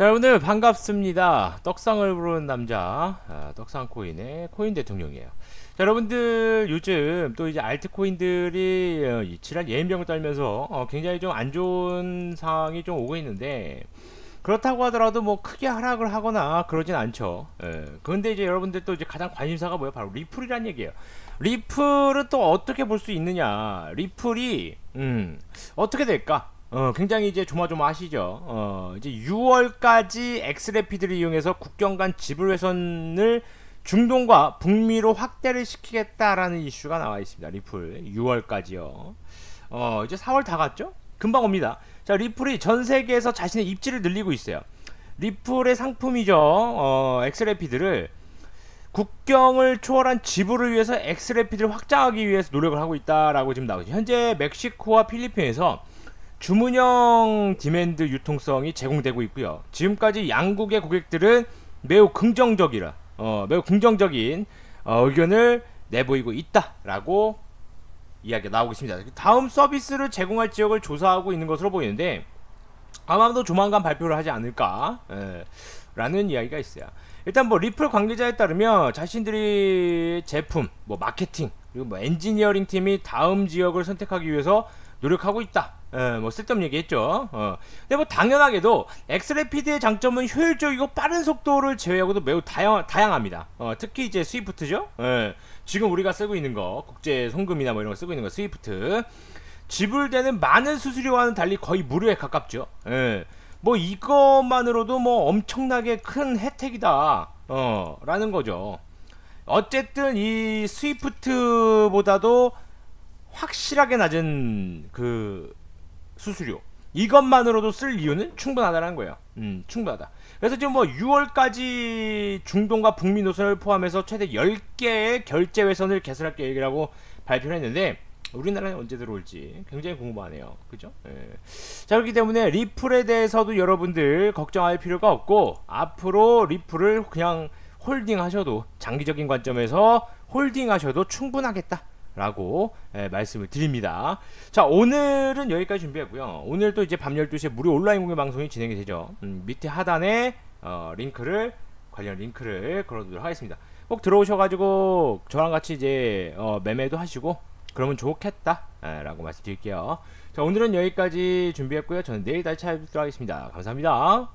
자 여러분들 반갑습니다. 떡상을 부르는 남자 아, 떡상 코인의 코인 대통령이에요. 자 여러분들 요즘 또 이제 알트코인들이 어, 이 지랄 예인병을 떨면서 어, 굉장히 좀 안 좋은 상황이 좀 오고 있는데 그렇다고 하더라도 뭐 크게 하락을 하거나 그러진 않죠. 예. 그런데 이제 여러분들 또 이제 가장 관심사가 뭐예요? 바로 리플이란 얘기예요. 리플은 또 어떻게 볼 수 있느냐? 리플이 음 어떻게 될까? 어, 굉장히 이제 조마조마하시죠. 어, 이제 6월까지 엑스레피드를 이용해서 국경 간 지불 회선을 중동과 북미로 확대를 시키겠다라는 이슈가 나와 있습니다. 리플 6월까지요. 어, 이제 4월 다 갔죠? 금방 옵니다. 자, 리플이 전 세계에서 자신의 입지를 늘리고 있어요. 리플의 상품이죠. 어, 엑스레피드를 국경을 초월한 지불을 위해서 엑스레피드를 확장하기 위해서 노력을 하고 있다라고 지금 나오죠. 현재 멕시코와 필리핀에서 주문형 디맨드 유통성이 제공되고 있고요. 지금까지 양국의 고객들은 매우 긍정적이라, 어, 매우 긍정적인 어, 의견을 내보이고 있다라고 이야기가 나오고 있습니다. 다음 서비스를 제공할 지역을 조사하고 있는 것으로 보이는데 아마도 조만간 발표를 하지 않을까 예, 라는 이야기가 있어요. 일단 뭐 리플 관계자에 따르면 자신들이 제품, 뭐 마케팅 그리고 뭐 엔지니어링 팀이 다음 지역을 선택하기 위해서 노력하고 있다. 예, 뭐 쓸데없는 얘기했죠. 어. 근데 뭐 당연하게도 엑스레피드의 장점은 효율적이고 빠른 속도를 제외하고도 매우 다양, 다양합니다. 어, 특히 이제 스위프트죠. 예, 지금 우리가 쓰고 있는 거 국제 송금이나 뭐 이런 거 쓰고 있는 거 스위프트 지불되는 많은 수수료와는 달리 거의 무료에 가깝죠. 예. 뭐 이것만으로도 뭐 엄청나게 큰 혜택이다. 어, 라는 거죠. 어쨌든 이 스위프트보다도 확실하게 낮은 그 수수료 이것만으로도 쓸 이유는 충분하다는 거예요. 음, 충분하다. 그래서 지금 뭐 6월까지 중동과 북미 노선을 포함해서 최대 10개의 결제 회선을 개설할 계획이라고 발표를 했는데 우리나라에 언제 들어올지 굉장히 궁금하네요. 그죠? 예. 자, 그렇기 때문에 리플에 대해서도 여러분들 걱정할 필요가 없고 앞으로 리플을 그냥 홀딩 하셔도 장기적인 관점에서 홀딩 하셔도 충분하겠다. 라고 예, 말씀을 드립니다. 자, 오늘은 여기까지 준비했고요. 오늘 또 이제 밤 12시에 무료 온라인 공개 방송이 진행이 되죠. 음, 밑에 하단에 어, 링크를 관련 링크를 걸어두도록 하겠습니다. 꼭 들어오셔가지고 저랑 같이 이제 어, 매매도 하시고 그러면 좋겠다 예, 라고 말씀드릴게요. 자, 오늘은 여기까지 준비했고요. 저는 내일 다시 찾아뵙도록 하겠습니다. 감사합니다.